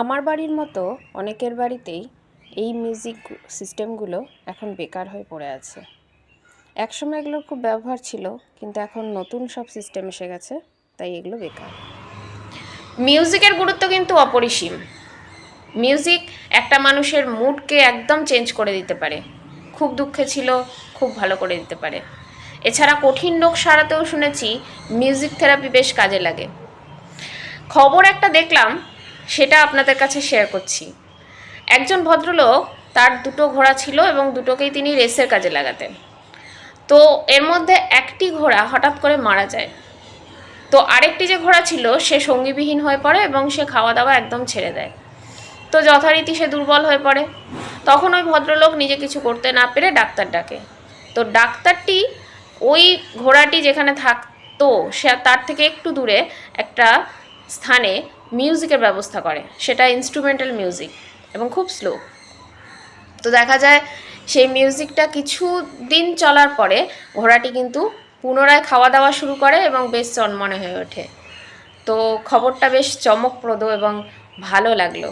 আমার বাড়ির মতো অনেকের বাড়িতেই এই মিউজিক সিস্টেমগুলো এখন বেকার হয়ে পড়ে আছে। একসময় এগুলোর খুব ব্যবহার ছিল, কিন্তু এখন নতুন সব সিস্টেম এসে গেছে, তাই এগুলো বেকার। মিউজিকের গুরুত্ব কিন্তু অপরিসীম। মিউজিক একটা মানুষের মুডকে একদম চেঞ্জ করে দিতে পারে। খুব দুঃখে ছিল, খুব ভালো করে দিতে পারে। এছাড়া কঠিন রোগ সারাতেও শুনেছি, মিউজিক থেরাপি বেশ কাজে লাগে। খবর একটা দেখলাম সেটা আপনাদের কাছে শেয়ার করছি। একজন ভদ্রলোক তার দুটো ঘোড়া ছিল এবং দুটোকেই তিনি রেসের কাজে লাগাতেন। তো এর মধ্যে একটি ঘোড়া হঠাৎ করে মারা যায়। তো আরেকটি যে ঘোড়া ছিল, সে সঙ্গীবিহীন হয়ে পড়ে এবং সে খাওয়া দাওয়া একদম ছেড়ে দেয়। তো যথারীতি সে দুর্বল হয়ে পড়ে। তখন ওই ভদ্রলোক নিজে কিছু করতে না পেরে ডাক্তার ডাকে। তো ডাক্তারটি ওই ঘোড়াটি যেখানে থাকতো, সে তার থেকে একটু দূরে একটা স্থানে মিউজিকের ব্যবস্থা করে। সেটা ইনস্ট্রুমেন্টাল মিউজিক এবং খুব স্লো তো দেখা যায় সেই মিউজিকটা কিছু দিন চলার পরে ঘোড়াটি কিন্তু পুনরায় খাওয়া দাওয়া শুরু করে এবং বেশ চনমনে হয়ে ওঠে। তো খবরটা বেশ চমকপ্রদ এবং ভালো লাগল।